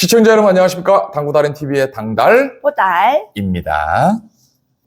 시청자 여러분 안녕하십니까? 당구달인TV의 당달입니다. 호달.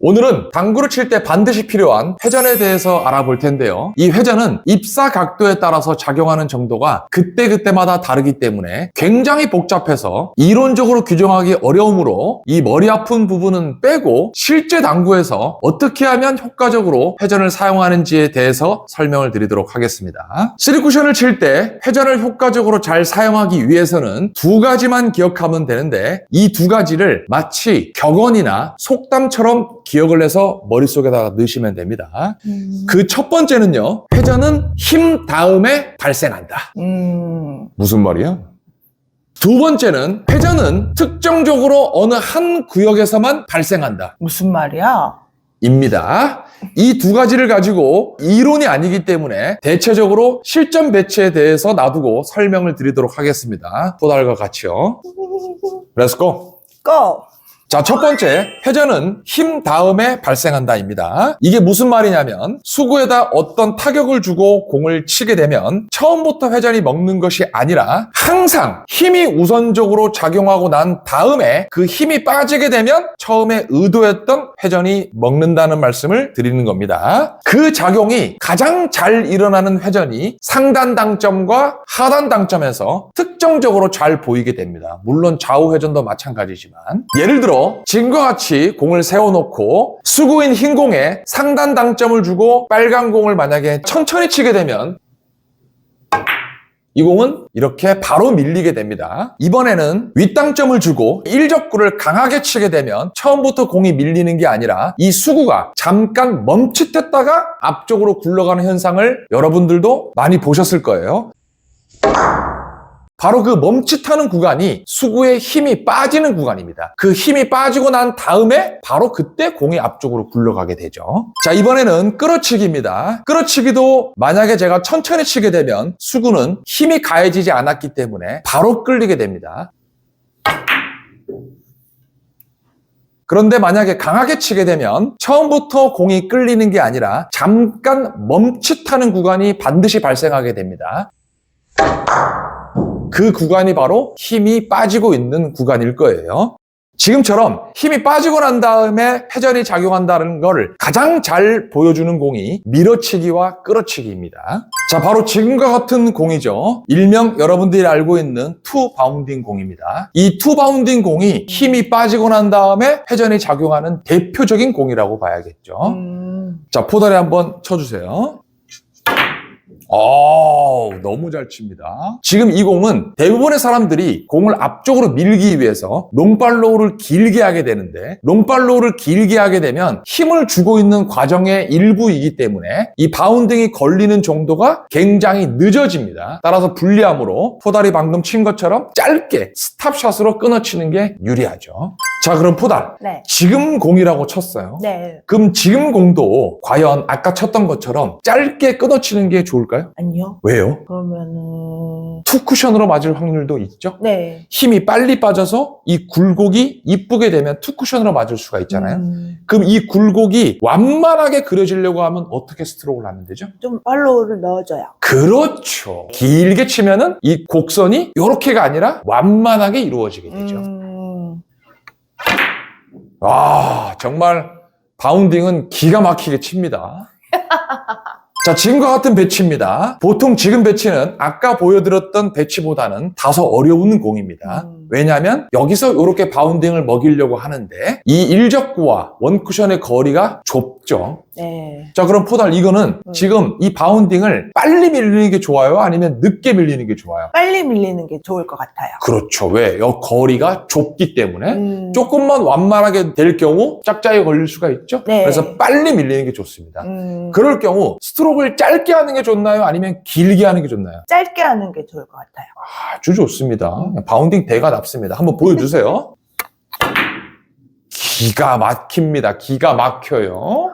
오늘은 당구를 칠 때 반드시 필요한 회전에 대해서 알아볼 텐데요. 이 회전은 입사 각도에 따라서 작용하는 정도가 그때그때마다 다르기 때문에 굉장히 복잡해서 이론적으로 규정하기 어려우므로 이 머리 아픈 부분은 빼고 실제 당구에서 어떻게 하면 효과적으로 회전을 사용하는지에 대해서 설명을 드리도록 하겠습니다. 쓰리쿠션을 칠 때 회전을 효과적으로 잘 사용하기 위해서는 두 가지만 기억하면 되는데 이 두 가지를 마치 격언이나 속담처럼 기억을 해서 머릿속에다가 넣으시면 됩니다. 음. 그첫 번째는요. 회전은 힘 다음에 발생한다. 음. 무슨 말이야? 두 번째는 회전은 특정적으로 어느 한 구역에서만 발생한다. 무슨 말이야? 입니다. 이 두 가지를 가지고 이론이 아니기 때문에 대체적으로 실전 배치에 대해서 놔두고 설명을 드리도록 하겠습니다. 도달과 같이요. 렛츠고! 고! 자, 첫 번째, 회전은 힘 다음에 발생한다입니다. 이게 무슨 말이냐면, 수구에다 어떤 타격을 주고 공을 치게 되면, 처음부터 회전이 먹는 것이 아니라, 항상 힘이 우선적으로 작용하고 난 다음에 그 힘이 빠지게 되면, 처음에 의도했던 회전이 먹는다는 말씀을 드리는 겁니다. 그 작용이 가장 잘 일어나는 회전이 상단 당점과 하단 당점에서 특정적으로 잘 보이게 됩니다. 물론 좌우 회전도 마찬가지지만, 예를 들어, 지금과 같이 공을 세워놓고 수구인 흰 공에 상단 당점을 주고 빨간 공을 만약에 천천히 치게 되면 이 공은 이렇게 바로 밀리게 됩니다. 이번에는 윗당점을 주고 일적구를 강하게 치게 되면 처음부터 공이 밀리는 게 아니라 이 수구가 잠깐 멈칫했다가 앞쪽으로 굴러가는 현상을 여러분들도 많이 보셨을 거예요. 바로 그 멈칫하는 구간이 수구의 힘이 빠지는 구간입니다. 그 힘이 빠지고 난 다음에 바로 그때 공이 앞쪽으로 굴러가게 되죠. 자, 이번에는 끌어치기입니다. 끌어치기도 만약에 제가 천천히 치게 되면 수구는 힘이 가해지지 않았기 때문에 바로 끌리게 됩니다. 그런데 만약에 강하게 치게 되면 처음부터 공이 끌리는 게 아니라 잠깐 멈칫하는 구간이 반드시 발생하게 됩니다. 그 구간이 바로 힘이 빠지고 있는 구간일 거예요. 지금처럼 힘이 빠지고 난 다음에 회전이 작용한다는 것을 가장 잘 보여주는 공이 밀어치기와 끌어치기입니다. 자, 바로 지금과 같은 공이죠. 일명 여러분들이 알고 있는 투 바운딩 공입니다. 이 투 바운딩 공이 힘이 빠지고 난 다음에 회전이 작용하는 대표적인 공이라고 봐야겠죠. 음. 자, 포다리 한번 쳐주세요. 어, 너무 잘 칩니다. 지금 이 공은 대부분의 사람들이 공을 앞쪽으로 밀기 위해서 롱팔로우를 길게 하게 되는데 롱팔로우를 길게 하게 되면 힘을 주고 있는 과정의 일부이기 때문에 이 바운딩이 걸리는 정도가 굉장히 늦어집니다. 따라서 불리함으로 포달이 방금 친 것처럼 짧게 스탑샷으로 끊어치는 게 유리하죠. 자, 그럼 포달. 네. 지금 공이라고 쳤어요. 네. 그럼 지금 공도 과연 아까 쳤던 것처럼 짧게 끊어치는 게 좋을까요? 아니요. 왜요? 그러면은. 투 쿠션으로 맞을 확률도 있죠? 네. 힘이 빨리 빠져서 이 굴곡이 이쁘게 되면 투 쿠션으로 맞을 수가 있잖아요. 음. 그럼 이 굴곡이 완만하게 그려지려고 하면 어떻게 스트로크를 하면 되죠? 좀 팔로우를 넣어줘요. 그렇죠. 길게 치면은 이 곡선이 이렇게가 아니라 완만하게 이루어지게 되죠. 음. 아, 정말 바운딩은 기가 막히게 칩니다. 자, 지금과 같은 배치입니다. 보통 지금 배치는 아까 보여드렸던 배치보다는 다소 어려운 공입니다. 음. 왜냐하면 여기서 이렇게 바운딩을 먹이려고 하는데 이 일적구와 원쿠션의 거리가 좁죠. 네. 자, 그럼 포달 이거는 음. 지금 이 바운딩을 빨리 밀리는 게 좋아요? 아니면 늦게 밀리는 게 좋아요? 빨리 밀리는 게 좋을 것 같아요. 그렇죠. 왜? 여 거리가 좁기 때문에 음. 조금만 완만하게 될 경우 짝짝이 걸릴 수가 있죠. 네. 그래서 빨리 밀리는 게 좋습니다. 음. 그럴 경우 스트로크를 짧게 하는 게 좋나요? 아니면 길게 하는 게 좋나요? 짧게 하는 게 좋을 것 같아요. 아주 좋습니다. 바운딩 대가 nap습니다. 한번 보여주세요. 기가 막힙니다. 기가 막혀요.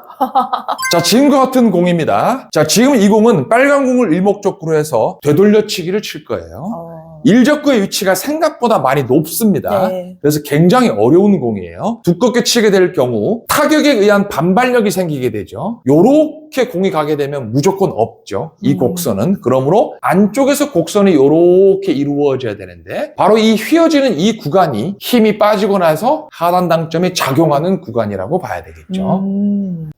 자, 지금과 같은 공입니다. 자, 지금 이 공은 빨간 공을 일목적으로 해서 되돌려치기를 칠 거예요. 어. 일적구의 위치가 생각보다 많이 높습니다. 네. 그래서 굉장히 어려운 공이에요. 두껍게 치게 될 경우 타격에 의한 반발력이 생기게 되죠. 요렇게 공이 가게 되면 무조건 없죠. 이 음. 곡선은. 그러므로 안쪽에서 곡선이 요렇게 이루어져야 되는데 바로 이 휘어지는 이 구간이 힘이 빠지고 나서 하단 당점이 작용하는 구간이라고 봐야 되겠죠. 음.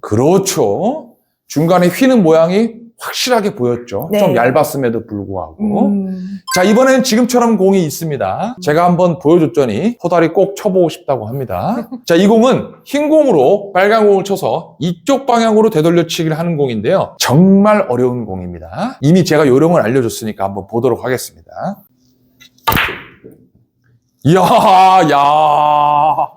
그렇죠. 중간에 휘는 모양이 확실하게 보였죠. 네. 좀 얇았음에도 불구하고. 음. 자, 이번엔 지금처럼 공이 있습니다. 제가 한번 보여줬더니 포다리 꼭 쳐보고 싶다고 합니다. 자, 이 공은 흰 공으로 빨간 공을 쳐서 이쪽 방향으로 되돌려치기를 하는 공인데요. 정말 어려운 공입니다. 이미 제가 요령을 알려줬으니까 한번 보도록 하겠습니다. 이야, 야.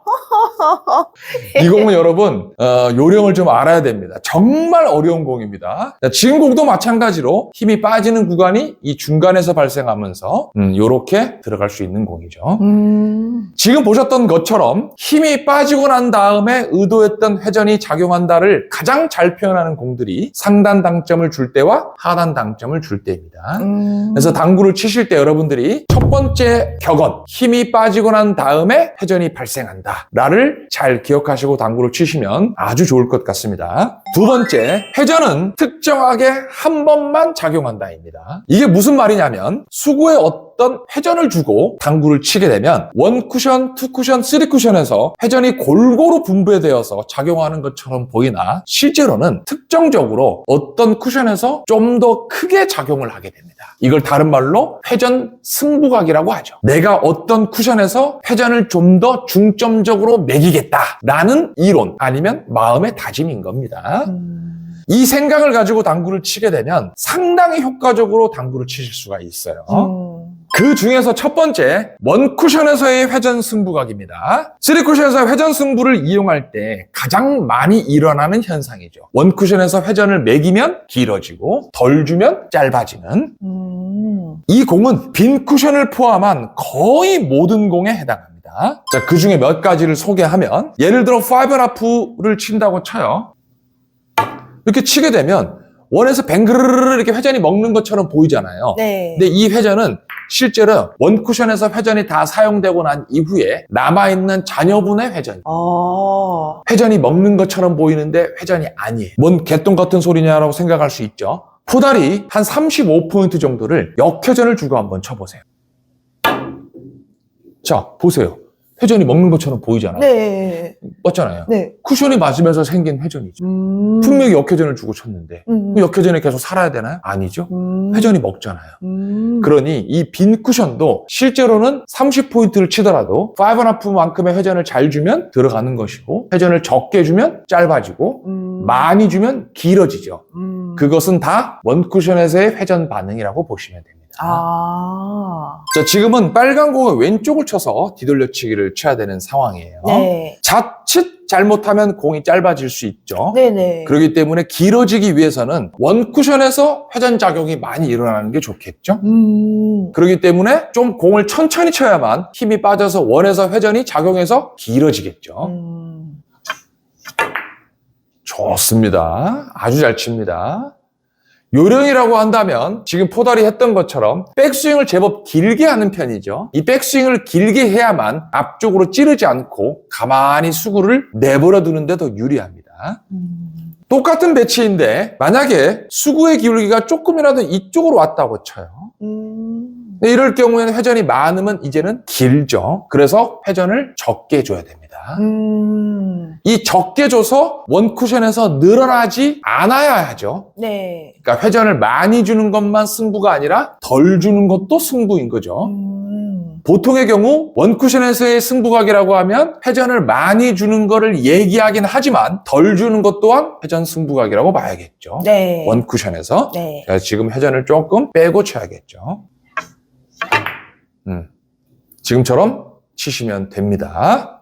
이 공은 여러분, 어, 요령을 좀 알아야 됩니다. 정말 어려운 공입니다. 자, 지금 공도 마찬가지로 힘이 빠지는 구간이 이 중간에서 발생하면서, 음, 요렇게 들어갈 수 있는 공이죠. 음. 지금 보셨던 것처럼 힘이 빠지고 난 다음에 의도했던 회전이 작용한다를 가장 잘 표현하는 공들이 상단 당점을 줄 때와 하단 당점을 줄 때입니다. 음. 그래서 당구를 치실 때 여러분들이 첫 번째 격언, 힘이 빠지고 난 다음에 회전이 발생한다. 라를 잘 기억하시고 당구를 치시면 아주 좋을 것 같습니다. 두 번째, 회전은 특정하게 한 번만 작용한다입니다. 이게 무슨 말이냐면 수구에 어떤 회전을 주고 당구를 치게 되면 원 쿠션, 투 쿠션, 쓰리 쿠션에서 회전이 골고루 분배되어서 작용하는 것처럼 보이나 실제로는 특정적으로 어떤 쿠션에서 좀 더 크게 작용을 하게 됩니다. 이걸 다른 말로 회전 승부각이라고 하죠. 내가 어떤 쿠션에서 회전을 좀 더 중점적으로 매기겠다라는 이론 아니면 마음의 다짐인 겁니다. 음. 이 생각을 가지고 당구를 치게 되면 상당히 효과적으로 당구를 치실 수가 있어요. 음. 그 중에서 첫 번째, 원 쿠션에서의 회전 승부각입니다. 쓰리 쿠션에서 회전 승부를 이용할 때 가장 많이 일어나는 현상이죠. 원 쿠션에서 회전을 매기면 길어지고 덜 주면 짧아지는 음. 이 공은 빈 쿠션을 포함한 거의 모든 공에 해당합니다. 자, 그 중에 몇 가지를 소개하면 예를 들어 5&하프를 친다고 쳐요. 이렇게 치게 되면 원에서 뱅그르르 이렇게 회전이 먹는 것처럼 보이잖아요. 네. 근데 이 회전은 실제로 원 쿠션에서 회전이 다 사용되고 난 이후에 남아있는 잔여분의 회전. 어. 회전이 먹는 것처럼 보이는데 회전이 아니에요. 뭔 개똥 같은 소리냐라고 생각할 수 있죠. 포달이 한 35포인트 정도를 역회전을 주고 한번 쳐보세요. 자, 보세요. 회전이 먹는 것처럼 보이잖아요. 네. 맞잖아요. 네. 쿠션이 맞으면서 생긴 회전이죠. 음. 분명히 역회전을 주고 쳤는데 음. 그 역회전이 계속 살아야 되나요? 아니죠. 음. 회전이 먹잖아요. 음. 그러니 이 빈 쿠션도 실제로는 30포인트를 치더라도 5.5만큼의 회전을 잘 주면 들어가는 것이고 회전을 적게 주면 짧아지고 음. 많이 주면 길어지죠. 음. 그것은 다 원쿠션에서의 회전 반응이라고 보시면 됩니다. 아. 자, 지금은 빨간 공을 왼쪽을 쳐서 뒤돌려치기를 쳐야 되는 상황이에요. 네. 자칫 잘못하면 공이 짧아질 수 있죠. 네네. 그렇기 때문에 길어지기 위해서는 원쿠션에서 회전 작용이 많이 일어나는 게 좋겠죠. 음. 그렇기 때문에 좀 공을 천천히 쳐야만 힘이 빠져서 원에서 회전이 작용해서 길어지겠죠. 음. 좋습니다. 아주 잘 칩니다. 요령이라고 한다면 지금 포달이 했던 것처럼 백스윙을 제법 길게 하는 편이죠. 이 백스윙을 길게 해야만 앞쪽으로 찌르지 않고 가만히 수구를 내버려 두는데 더 유리합니다. 음. 똑같은 배치인데 만약에 수구의 기울기가 조금이라도 이쪽으로 왔다고 쳐요. 음. 근데 이럴 경우에는 회전이 많으면 이제는 길죠. 그래서 회전을 적게 줘야 됩니다. 음. 이 적게 줘서 원쿠션에서 늘어나지 않아야 하죠. 네. 그러니까 회전을 많이 주는 것만 승부가 아니라 덜 주는 것도 승부인 거죠. 음. 보통의 경우 원쿠션에서의 승부각이라고 하면 회전을 많이 주는 거를 얘기하긴 하지만 덜 주는 것 또한 회전 승부각이라고 봐야겠죠. 네. 원쿠션에서. 네. 자, 지금 회전을 조금 빼고 쳐야겠죠. 음. 지금처럼 치시면 됩니다.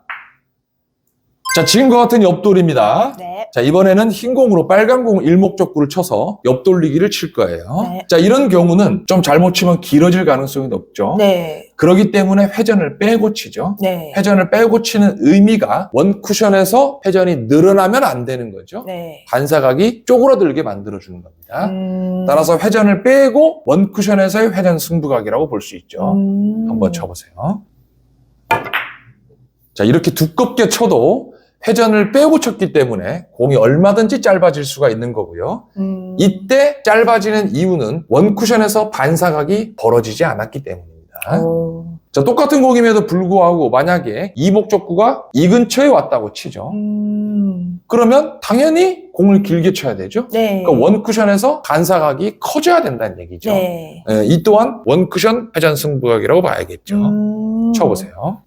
자, 지금과 같은 옆돌입니다. 네. 자, 이번에는 흰 공으로 빨간 공 일목적구를 쳐서 옆돌리기를 칠 거예요. 네. 자, 이런 경우는 좀 잘못 치면 길어질 가능성이 높죠. 네. 그렇기 때문에 회전을 빼고 치죠. 네. 회전을 빼고 치는 의미가 원 쿠션에서 회전이 늘어나면 안 되는 거죠. 네. 반사각이 쪼그라들게 만들어 주는 겁니다. 음. 따라서 회전을 빼고 원 쿠션에서의 회전 승부각이라고 볼 수 있죠. 음. 한번 쳐보세요. 자, 이렇게 두껍게 쳐도 회전을 빼고 쳤기 때문에 공이 얼마든지 짧아질 수가 있는 거고요. 음. 이때 짧아지는 이유는 원 쿠션에서 반사각이 벌어지지 않았기 때문입니다. 오. 자, 똑같은 공임에도 불구하고 만약에 이 목적구가 이 근처에 왔다고 치죠. 음. 그러면 당연히 공을 길게 쳐야 되죠. 네. 그러니까 원 쿠션에서 반사각이 커져야 된다는 얘기죠. 네. 예, 이 또한 원 쿠션 회전 승부각이라고 봐야겠죠. 음. 쳐보세요.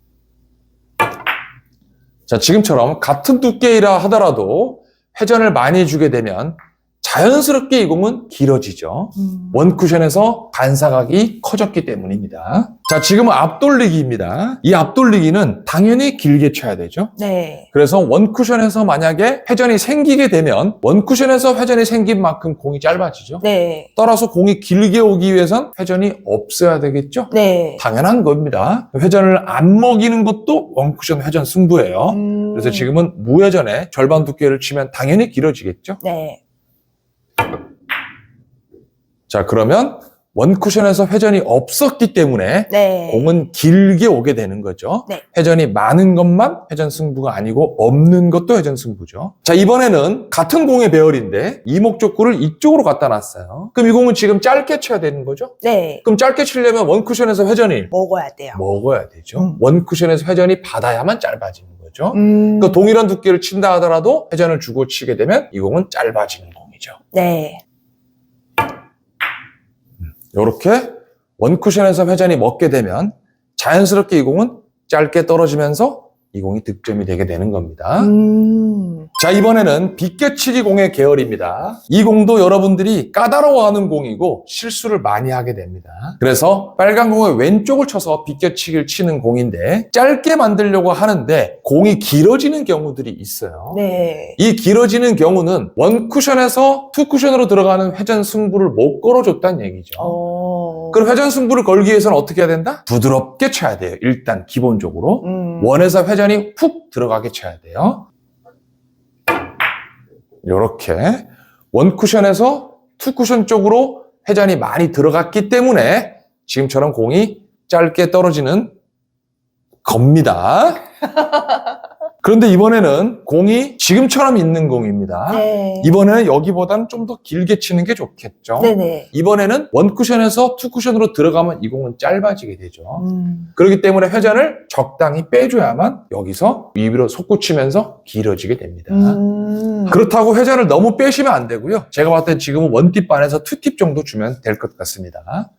자, 지금처럼 같은 두께이라 하더라도 회전을 많이 주게 되면 자연스럽게 이 공은 길어지죠. 음. 원 쿠션에서 반사각이 커졌기 때문입니다. 자, 지금은 앞돌리기입니다. 이 앞돌리기는 당연히 길게 쳐야 되죠. 네. 그래서 원 쿠션에서 만약에 회전이 생기게 되면 원 쿠션에서 회전이 생긴 만큼 공이 짧아지죠. 네. 따라서 공이 길게 오기 위해선 회전이 없어야 되겠죠. 네. 당연한 겁니다. 회전을 안 먹이는 것도 원쿠션 회전 승부예요. 음. 그래서 지금은 무회전에 절반 두께를 치면 당연히 길어지겠죠. 네. 자, 그러면 원쿠션에서 회전이 없었기 때문에 네. 공은 길게 오게 되는 거죠. 네. 회전이 많은 것만 회전 승부가 아니고 없는 것도 회전 승부죠. 자, 이번에는 같은 공의 배열인데 이 목적구를 이쪽으로 갖다 놨어요. 그럼 이 공은 지금 짧게 쳐야 되는 거죠? 네. 그럼 짧게 치려면 원쿠션에서 회전이 먹어야 돼요. 먹어야 되죠. 음. 원쿠션에서 회전이 받아야만 짧아지는 거죠. 음. 그 동일한 두께를 친다 하더라도 회전을 주고 치게 되면 이 공은 짧아지는 공이죠. 네. 이렇게 원쿠션에서 회전이 먹게 되면 자연스럽게 이 공은 짧게 떨어지면서 이 공이 득점이 되게 되는 겁니다. 음. 자, 이번에는 빗겨치기 공의 계열입니다. 이 공도 여러분들이 까다로워하는 공이고 실수를 많이 하게 됩니다. 그래서 빨간 공의 왼쪽을 쳐서 빗겨치기를 치는 공인데 짧게 만들려고 하는데 공이 길어지는 경우들이 있어요. 네. 이 길어지는 경우는 원 쿠션에서 투 쿠션으로 들어가는 회전 승부를 못 걸어줬다는 얘기죠. 어. 그럼 회전 승부를 걸기 위해서는 어떻게 해야 된다? 부드럽게 쳐야 돼요. 일단 기본적으로. 음. 원에서 회전이 훅 들어가게 쳐야 돼요. 이렇게 원 쿠션에서 투 쿠션 쪽으로 회전이 많이 들어갔기 때문에 지금처럼 공이 짧게 떨어지는 겁니다. 그런데 이번에는 공이 지금처럼 있는 공입니다. 네. 이번에는 여기보다는 좀 더 길게 치는 게 좋겠죠. 네네. 이번에는 원 쿠션에서 투 쿠션으로 들어가면 이 공은 짧아지게 되죠. 음. 그렇기 때문에 회전을 적당히 빼줘야만 여기서 위로 솟구치면서 길어지게 됩니다. 음. 그렇다고 회전을 너무 빼시면 안 되고요. 제가 봤을 때 지금은 원팁 반에서 투팁 정도 주면 될 것 같습니다.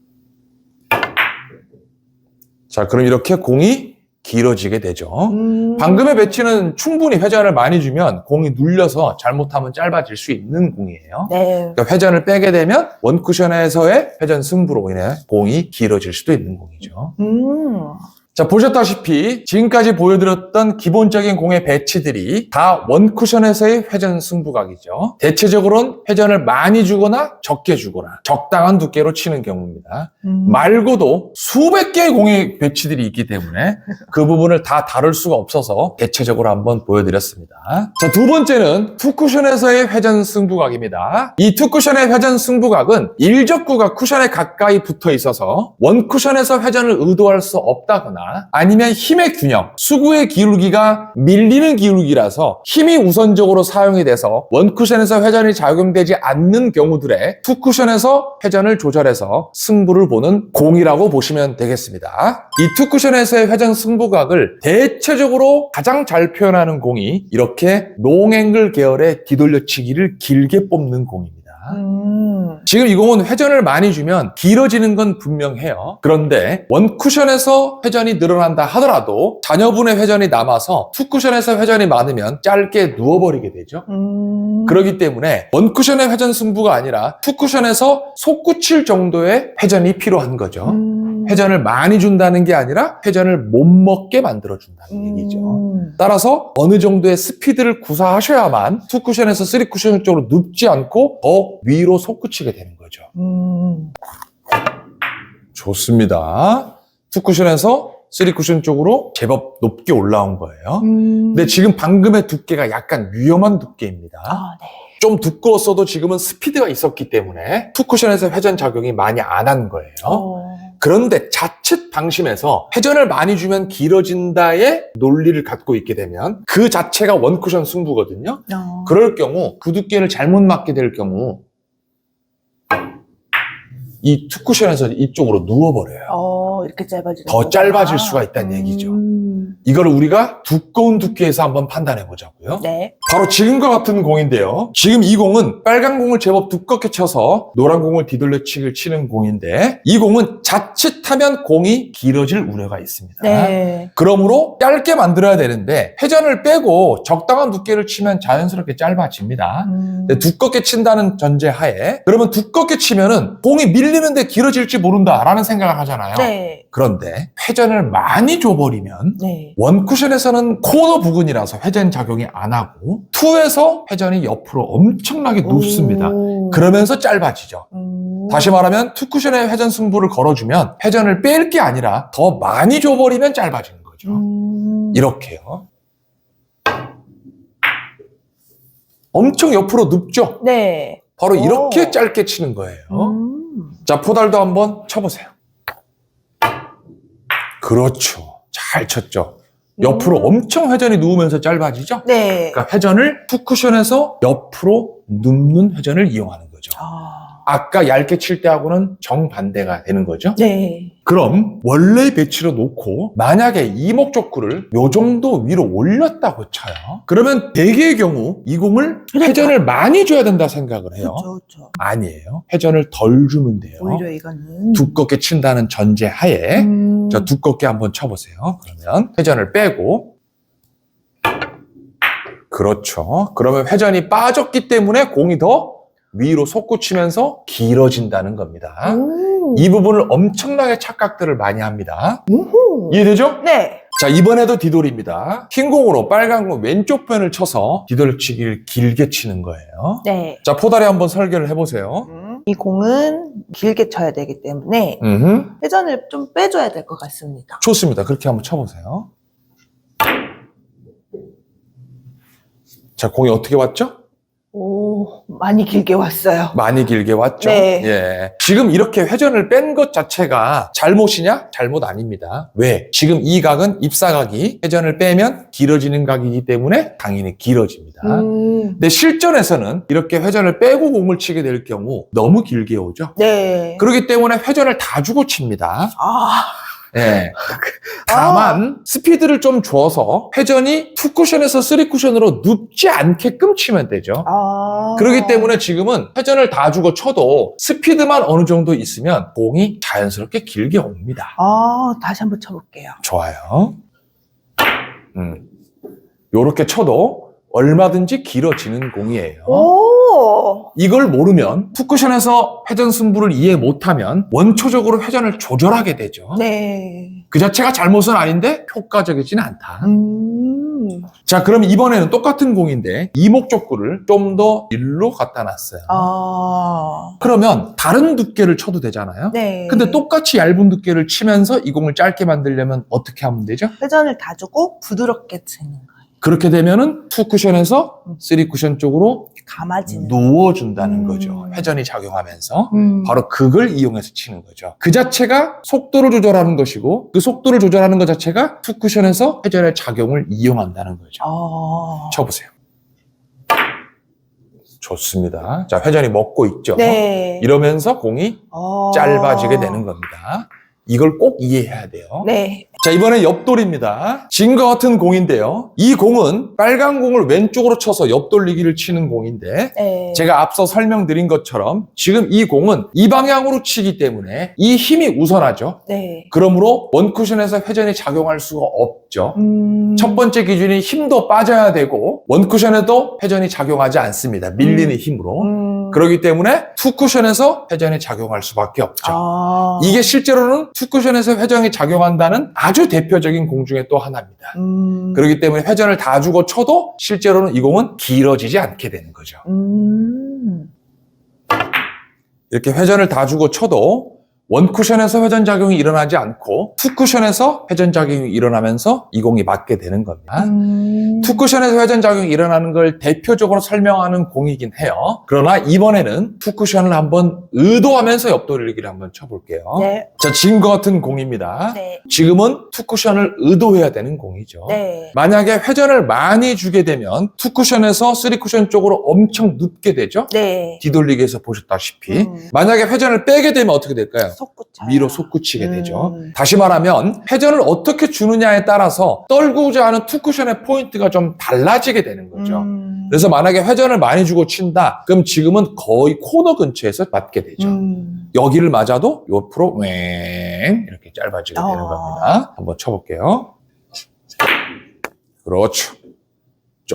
자, 그럼 이렇게 공이 길어지게 되죠. 음. 방금의 배치는 충분히 회전을 많이 주면 공이 눌려서 잘못하면 짧아질 수 있는 공이에요. 네. 그러니까 회전을 빼게 되면 원쿠션에서의 회전 승부로 인해 공이 길어질 수도 있는 공이죠. 음. 자, 보셨다시피 지금까지 보여드렸던 기본적인 공의 배치들이 다 원쿠션에서의 회전 승부각이죠. 대체적으로는 회전을 많이 주거나 적게 주거나 적당한 두께로 치는 경우입니다. 음. 말고도 수백 개의 공의 배치들이 있기 때문에 그 부분을 다 다룰 수가 없어서 대체적으로 한번 보여드렸습니다. 자, 두 번째는 투쿠션에서의 회전 승부각입니다. 이 투쿠션의 회전 승부각은 일적구가 쿠션에 가까이 붙어 있어서 원쿠션에서 회전을 의도할 수 없다거나 아니면 힘의 균형, 수구의 기울기가 밀리는 기울기라서 힘이 우선적으로 사용이 돼서 원쿠션에서 회전이 작용되지 않는 경우들에 투쿠션에서 회전을 조절해서 승부를 보는 공이라고 보시면 되겠습니다. 이 투쿠션에서의 회전 승부각을 대체적으로 가장 잘 표현하는 공이 이렇게 롱앵글 계열의 뒤돌려치기를 길게 뽑는 공입니다. 음. 지금 이 공은 회전을 많이 주면 길어지는 건 분명해요. 그런데 원 쿠션에서 회전이 늘어난다 하더라도 자녀분의 회전이 남아서 투 쿠션에서 회전이 많으면 짧게 누워버리게 되죠. 음. 그렇기 때문에 원 쿠션의 회전 승부가 아니라 투 쿠션에서 솟구칠 정도의 회전이 필요한 거죠. 음. 회전을 많이 준다는 게 아니라 회전을 못 먹게 만들어준다는 얘기죠. 음. 따라서 어느 정도의 스피드를 구사하셔야만 투쿠션에서 쓰리쿠션 쪽으로 눕지 않고 더 위로 솟구치게 되는 거죠. 음. 좋습니다. 투쿠션에서 쓰리쿠션 쪽으로 제법 높게 올라온 거예요. 음. 근데 지금 방금의 두께가 약간 위험한 두께입니다. 아, 네. 좀 두꺼웠어도 지금은 스피드가 있었기 때문에 투쿠션에서 회전 작용이 많이 안 한 거예요. 어. 그런데 자칫 방심해서 회전을 많이 주면 길어진다의 논리를 갖고 있게 되면 그 자체가 원쿠션 승부거든요. 어. 그럴 경우 그 두께를 잘못 맞게 될 경우 이 투쿠션에서 이쪽으로 누워버려요. 어, 이렇게 짧아지는 더 거구나. 짧아질 수가 있다는 얘기죠. 음. 이걸 우리가 두꺼운 두께에서 한번 판단해 보자고요. 네. 바로 지금과 같은 공인데요. 지금 이 공은 빨간 공을 제법 두껍게 쳐서 노란 공을 뒤돌려치기를 치는 공인데 이 공은 자칫하면 공이 길어질 우려가 있습니다. 네. 그러므로 짧게 만들어야 되는데 회전을 빼고 적당한 두께를 치면 자연스럽게 짧아집니다. 음. 근데 두껍게 친다는 전제 하에 그러면 두껍게 치면은 공이 밀리는데 길어질지 모른다라는 생각을 하잖아요. 네. 그런데 회전을 많이 줘버리면 네. 원쿠션에서는 코너 부근이라서 회전 작용이 안 하고 투에서 회전이 옆으로 엄청나게 눕습니다. 오. 그러면서 짧아지죠. 음. 다시 말하면 투쿠션의 회전 승부를 걸어주면 회전을 뺄 게 아니라 더 많이 줘버리면 짧아지는 거죠. 음. 이렇게요. 엄청 옆으로 눕죠? 네. 바로 오. 이렇게 짧게 치는 거예요. 음. 자, 포달도 한번 쳐보세요. 그렇죠. 잘 쳤죠. 옆으로 음. 엄청 회전이 누우면서 짧아지죠? 네. 그러니까 회전을 푸쿠션에서 옆으로 눕는 회전을 이용하는 거죠. 아. 아까 얇게 칠 때하고는 정반대가 되는 거죠. 네. 그럼 원래 배치로 놓고 만약에 이목적구를 요 정도 위로 올렸다고 쳐요. 그러면 대개의 경우 이 공을 회전을 많이 줘야 된다 생각을 해요. 그렇죠. 그렇죠. 아니에요. 회전을 덜 주면 돼요. 오히려 이거는 두껍게 친다는 전제 하에 음. 자 두껍게 한번 쳐보세요. 그러면 회전을 빼고 그렇죠. 그러면 회전이 빠졌기 때문에 공이 더 위로 솟구치면서 길어진다는 겁니다. 음. 이 부분을 엄청나게 착각들을 많이 합니다. 음흠. 이해되죠? 네. 자 이번에도 뒤돌입니다. 흰 공으로 빨간 공 왼쪽 편을 쳐서 뒤돌치기를 길게 치는 거예요. 네. 자 포다리 한번 설계를 해보세요. 음. 이 공은 길게 쳐야 되기 때문에 음흠. 회전을 좀 빼줘야 될 것 같습니다. 좋습니다. 그렇게 한번 쳐보세요. 자, 공이 어떻게 왔죠? 오, 많이 길게 왔어요. 많이 길게 왔죠? 네. 예. 지금 이렇게 회전을 뺀 것 자체가 잘못이냐? 잘못 아닙니다. 왜? 지금 이 각은 입사각이 회전을 빼면 길어지는 각이기 때문에 당연히 길어집니다. 음. 근데 실전에서는 이렇게 회전을 빼고 공을 치게 될 경우 너무 길게 오죠? 네. 그렇기 때문에 회전을 다 주고 칩니다. 아, 예. 다만 스피드를 좀 줘서 회전이 투 쿠션에서 쓰리 쿠션으로 눕지 않게끔 치면 되죠. 아. 그렇기 때문에 지금은 회전을 다 주고 쳐도 스피드만 어느 정도 있으면 공이 자연스럽게 길게 옵니다. 아, 다시 한번 쳐볼게요. 좋아요. 음. 요렇게 쳐도 얼마든지 길어지는 공이에요. 오. 이걸 모르면 투쿠션에서 회전 승부를 이해 못하면 원초적으로 회전을 조절하게 되죠. 네. 그 자체가 잘못은 아닌데 효과적이지는 않다. 음. 자, 그럼 이번에는 똑같은 공인데 이목적구를 좀 더 일로 갖다 놨어요. 아. 그러면 다른 두께를 쳐도 되잖아요. 네. 근데 똑같이 얇은 두께를 치면서 이 공을 짧게 만들려면 어떻게 하면 되죠? 회전을 다 주고 부드럽게 치는. 그렇게 되면은 투 쿠션에서 쓰리 쿠션 쪽으로 감아지는. 누워준다는 음. 거죠. 회전이 작용하면서. 음. 바로 그걸 이용해서 치는 거죠. 그 자체가 속도를 조절하는 것이고 그 속도를 조절하는 것 자체가 투 쿠션에서 회전의 작용을 이용한다는 거죠. 아. 쳐보세요. 좋습니다. 자, 회전이 먹고 있죠. 네. 이러면서 공이 아. 짧아지게 되는 겁니다. 이걸 꼭 이해해야 돼요. 네. 자, 이번엔 옆돌입니다. 지금과 같은 공인데요. 이 공은 빨간 공을 왼쪽으로 쳐서 옆돌리기를 치는 공인데 네. 제가 앞서 설명드린 것처럼 지금 이 공은 이 방향으로 치기 때문에 이 힘이 우선하죠. 네. 그러므로 원쿠션에서 회전이 작용할 수가 없죠. 음. 첫 번째 기준이 힘도 빠져야 되고 원쿠션에도 회전이 작용하지 않습니다. 밀리는 힘으로. 음. 그렇기 때문에 투쿠션에서 회전이 작용할 수밖에 없죠. 아. 이게 실제로는 투쿠션에서 회전이 작용한다는 아주 대표적인 공 중에 또 하나입니다. 음. 그렇기 때문에 회전을 다 주고 쳐도 실제로는 이 공은 길어지지 않게 되는 거죠. 음. 이렇게 회전을 다 주고 쳐도 원쿠션에서 회전 작용이 일어나지 않고 투쿠션에서 회전 작용이 일어나면서 이 공이 맞게 되는 겁니다. 음. 투쿠션에서 회전 작용이 일어나는 걸 대표적으로 설명하는 공이긴 해요. 그러나 이번에는 투쿠션을 한번 의도하면서 옆돌리기를 한번 쳐볼게요. 네. 자, 지금과 같은 공입니다. 네. 지금은 투쿠션을 의도해야 되는 공이죠. 네. 만약에 회전을 많이 주게 되면 투쿠션에서 쓰리쿠션 쪽으로 엄청 눕게 되죠. 네. 뒤돌리기에서 보셨다시피 음. 만약에 회전을 빼게 되면 어떻게 될까요? 속구차. 위로 솟구치게 음. 되죠. 다시 말하면 회전을 어떻게 주느냐에 따라서 떨구고자 하는 투쿠션의 포인트가 좀 달라지게 되는 거죠. 음. 그래서 만약에 회전을 많이 주고 친다, 그럼 지금은 거의 코너 근처에서 맞게 되죠. 음. 여기를 맞아도 옆으로 웽 이렇게 짧아지게 되는 어. 겁니다. 한번 쳐볼게요. 그렇죠.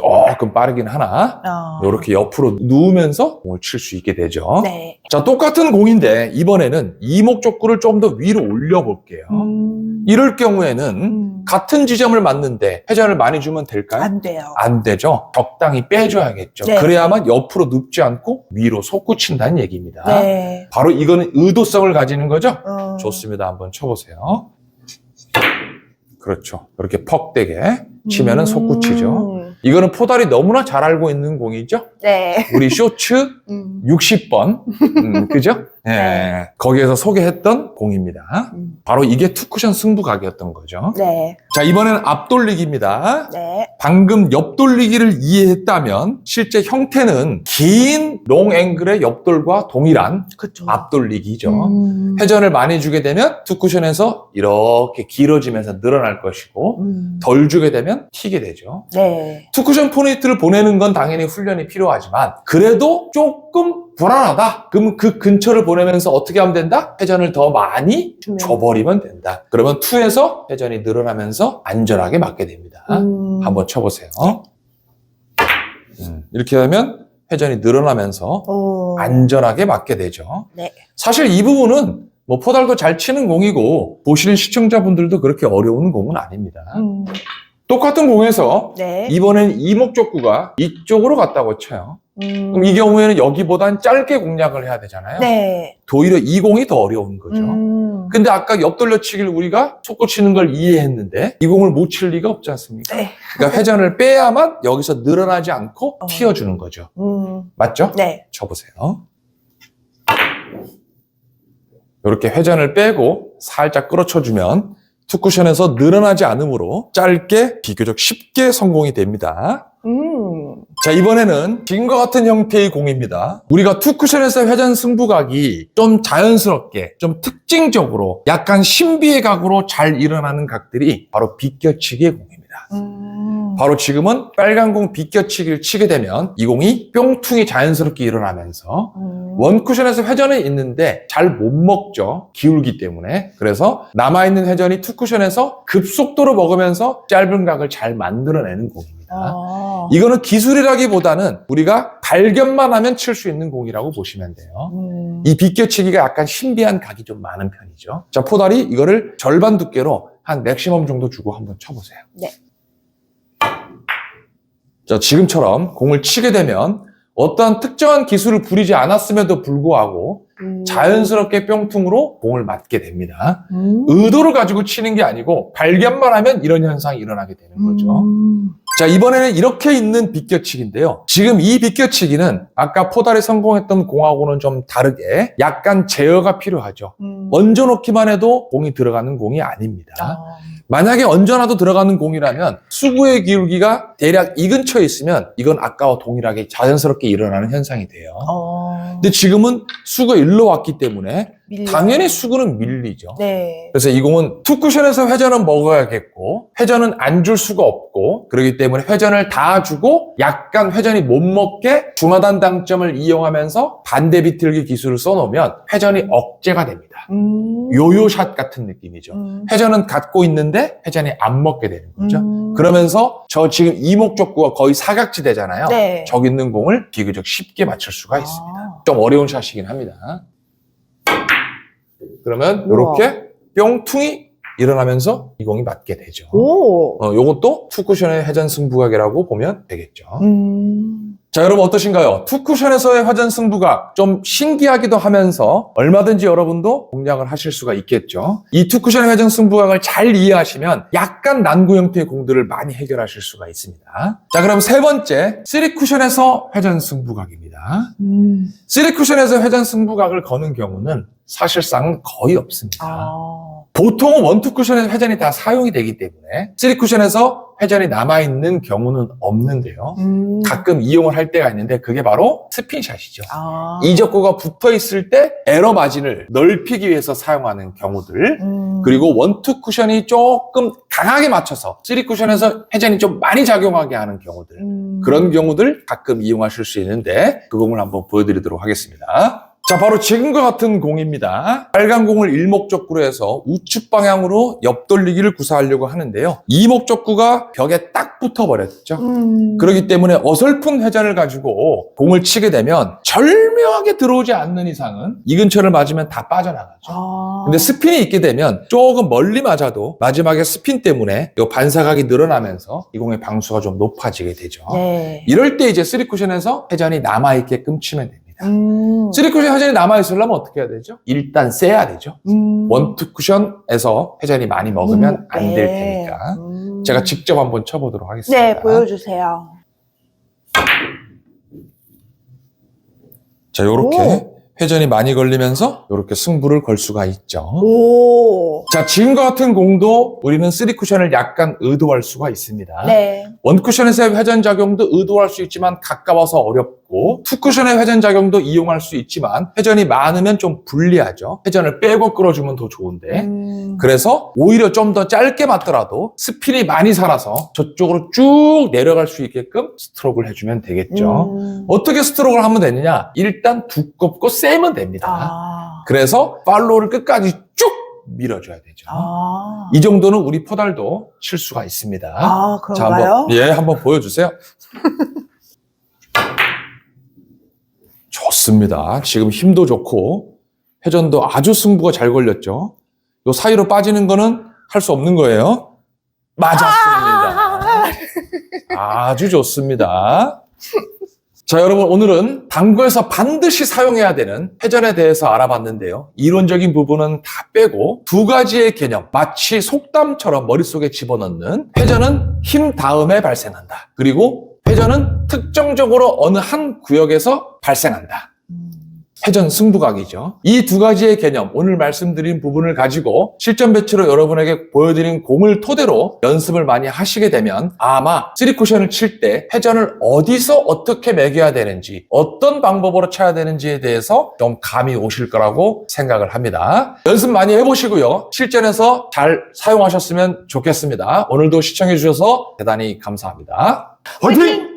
조금 빠르긴 하나 어. 이렇게 옆으로 누우면서 공을 칠 수 있게 되죠. 네. 자, 똑같은 공인데 이번에는 이목적구를 좀 더 위로 올려볼게요. 음. 이럴 경우에는 음. 같은 지점을 맞는데 회전을 많이 주면 될까요? 안 돼요. 안 되죠. 적당히 빼줘야겠죠. 네. 그래야만 옆으로 눕지 않고 위로 솟구친다는 얘기입니다. 네. 바로 이거는 의도성을 가지는 거죠? 어. 좋습니다. 한번 쳐보세요. 그렇죠. 이렇게 퍽 되게 치면은 음. 솟구치죠. 이거는 포달이 너무나 잘 알고 있는 공이죠? 네. 우리 쇼츠 음. 60번. 음, 그죠? 예. 네. 거기에서 소개했던 공입니다. 음. 바로 이게 투쿠션 승부각이었던 거죠. 네. 자, 이번에는 앞돌리기입니다. 네. 방금 옆돌리기를 이해했다면 실제 형태는 긴 롱 앵글의 옆돌과 동일한 그쵸. 앞돌리기죠. 음. 회전을 많이 주게 되면 투쿠션에서 이렇게 길어지면서 늘어날 것이고 음. 덜 주게 되면 튀게 되죠. 네. 투쿠션 포인트를 보내는 건 당연히 훈련이 필요하지만 그래도 조금 불안하다. 그러면 그 근처를 보내면서 어떻게 하면 된다? 회전을 더 많이 주면. 줘버리면 된다. 그러면 투에서 회전이 늘어나면서 안전하게 맞게 됩니다. 음. 한번 쳐보세요. 음, 이렇게 하면 회전이 늘어나면서 오. 안전하게 맞게 되죠. 네. 사실 이 부분은 뭐 포달도 잘 치는 공이고 보시는 시청자분들도 그렇게 어려운 공은 아닙니다. 음. 똑같은 공에서 네. 이번엔 이목적구가 이쪽으로 갔다고 쳐요. 음. 그럼 이 경우에는 여기보단 짧게 공략을 해야 되잖아요. 네. 오히려 이 공이 더 어려운 거죠. 음. 근데 아까 옆돌려치기를 우리가 속고 치는 걸 이해했는데 이 공을 못 칠 리가 없지 않습니까? 네. 그러니까 회전을 빼야만 여기서 늘어나지 않고 어. 튀어주는 거죠. 음. 맞죠? 네. 쳐보세요. 이렇게 회전을 빼고 살짝 끌어쳐주면 투쿠션에서 늘어나지 않으므로 짧게 비교적 쉽게 성공이 됩니다. 음. 자, 이번에는 지금과 같은 형태의 공입니다. 우리가 투쿠션에서 회전 승부각이 좀 자연스럽게, 좀 특징적으로 약간 신비의 각으로 잘 일어나는 각들이 바로 비껴치기의 공입니다. 음. 바로 지금은 빨간 공 비껴치기를 치게 되면 이 공이 뿅퉁이 자연스럽게 일어나면서 음. 원쿠션에서 회전이 있는데 잘 못 먹죠. 기울기 때문에. 그래서 남아있는 회전이 투쿠션에서 급속도로 먹으면서 짧은 각을 잘 만들어내는 공입니다. 아. 이거는 기술이라기보다는 우리가 발견만 하면 칠 수 있는 공이라고 보시면 돼요. 음. 이 비껴치기가 약간 신비한 각이 좀 많은 편이죠. 자, 포달이 이거를 절반 두께로 한 맥시멈 정도 주고 한번 쳐보세요. 네. 자, 지금처럼 공을 치게 되면 어떠한 특정한 기술을 부리지 않았음에도 불구하고 음. 자연스럽게 뿅퉁으로 공을 맞게 됩니다. 음. 의도를 가지고 치는 게 아니고 발견만 하면 이런 현상이 일어나게 되는 거죠. 음. 자, 이번에는 이렇게 있는 비껴치기인데요. 지금 이 비껴치기는 아까 포달에 성공했던 공하고는 좀 다르게 약간 제어가 필요하죠. 음. 얹어 놓기만 해도 공이 들어가는 공이 아닙니다. 아. 만약에 얹어놔도 들어가는 공이라면 수구의 기울기가 대략 이 근처에 있으면 이건 아까와 동일하게 자연스럽게 일어나는 현상이 돼요. 어. 근데 지금은 수가 일로 왔기 때문에 밀려. 당연히 수구는 밀리죠. 네. 그래서 이 공은 투쿠션에서 회전은 먹어야겠고 회전은 안 줄 수가 없고 그렇기 때문에 회전을 다 주고 약간 회전이 못 먹게 주마단 당점을 이용하면서 반대 비틀기 기술을 써놓으면 회전이 억제가 됩니다. 음. 요요샷 같은 느낌이죠. 음. 회전은 갖고 있는데 회전이 안 먹게 되는 거죠. 음. 그러면서 저 지금 이목적구가 거의 사각지대잖아요. 네. 저기 있는 공을 비교적 쉽게 맞출 수가 있습니다. 아. 좀 어려운 샷이긴 합니다. 그러면. 이렇게 뿅퉁이 일어나면서 이 공이 맞게 되죠. 오. 어, 요것도 투쿠션의 회전 승부각이라고 보면 되겠죠. 음. 자, 여러분 어떠신가요? 투쿠션에서의 회전 승부각 좀 신기하기도 하면서 얼마든지 여러분도 공략을 하실 수가 있겠죠. 이 투쿠션의 회전 승부각을 잘 이해하시면 약간 난구 형태의 공들을 많이 해결하실 수가 있습니다. 자, 그럼 세 번째, 쓰리 쿠션에서 회전 승부각입니다. 음. 쓰리 쿠션에서 회전 승부각을 거는 경우는 사실상 거의 없습니다. 아. 보통은 원투 쿠션에서 회전이 다 사용이 되기 때문에 쓰리 쿠션에서 회전이 남아있는 경우는 없는데요. 음. 가끔 이용을 할 때가 있는데 그게 바로 스핀샷이죠. 아. 이적구가 붙어 있을 때 에러 마진을 넓히기 위해서 사용하는 경우들 음. 그리고 원투 쿠션이 조금 강하게 맞춰서 쓰리 쿠션에서 회전이 좀 많이 작용하게 하는 경우들 음. 그런 경우들 가끔 이용하실 수 있는데 그 공을 한번 보여드리도록 하겠습니다. 자, 바로 지금과 같은 공입니다. 빨간 공을 일목적구로 해서 우측 방향으로 옆돌리기를 구사하려고 하는데요. 이목적구가 벽에 딱 붙어버렸죠. 음. 그렇기 때문에 어설픈 회전을 가지고 공을 치게 되면 절묘하게 들어오지 않는 이상은 이 근처를 맞으면 다 빠져나가죠. 아. 근데 스핀이 있게 되면 조금 멀리 맞아도 마지막에 스핀 때문에 이 반사각이 늘어나면서 이 공의 방수가 좀 높아지게 되죠. 네. 이럴 때 이제 쓰리 쿠션에서 회전이 남아있게끔 치면 됩니다. 음. 쓰리 쿠션 회전이 남아있으려면 어떻게 해야 되죠? 일단 세야 되죠. 음. 원투 쿠션에서 회전이 많이 먹으면 음, 안될 네. 테니까. 음. 제가 직접 한번 쳐보도록 하겠습니다. 네, 보여주세요. 자, 요렇게 오. 회전이 많이 걸리면서 요렇게 승부를 걸 수가 있죠. 오. 자, 지금과 같은 공도 우리는 쓰리 쿠션을 약간 의도할 수가 있습니다. 네. 원 쿠션에서의 회전 작용도 의도할 수 있지만 가까워서 어렵고 투 쿠션의 회전 작용도 이용할 수 있지만 회전이 많으면 좀 불리하죠. 회전을 빼고 끌어주면 더 좋은데 음. 그래서 오히려 좀 더 짧게 맞더라도 스핀이 많이 살아서 저쪽으로 쭉 내려갈 수 있게끔 스트로크를 해주면 되겠죠. 음. 어떻게 스트로크를 하면 되느냐? 일단 두껍고 세면 됩니다. 아. 그래서 팔로우를 끝까지 쭉 밀어줘야 되죠. 아. 이 정도는 우리 포달도 칠 수가 있습니다. 아, 자? 한번, 예, 한번 보여주세요. 좋습니다. 지금 힘도 좋고, 회전도 아주 승부가 잘 걸렸죠. 요 사이로 빠지는 거는 할 수 없는 거예요. 맞았습니다. 아주 좋습니다. 자, 여러분, 오늘은 당구에서 반드시 사용해야 되는 회전에 대해서 알아봤는데요. 이론적인 부분은 다 빼고 두 가지의 개념, 마치 속담처럼 머릿속에 집어넣는 회전은 힘 다음에 발생한다. 그리고 회전은 특정적으로 어느 한 구역에서 발생한다. 음. 회전 승부각이죠. 이 두 가지의 개념, 오늘 말씀드린 부분을 가지고 실전 배치로 여러분에게 보여드린 공을 토대로 연습을 많이 하시게 되면 아마 쓰리쿠션을 칠 때 회전을 어디서 어떻게 매겨야 되는지, 어떤 방법으로 쳐야 되는지에 대해서 좀 감이 오실 거라고 생각을 합니다. 연습 많이 해보시고요. 실전에서 잘 사용하셨으면 좋겠습니다. 오늘도 시청해주셔서 대단히 감사합니다. 화이팅!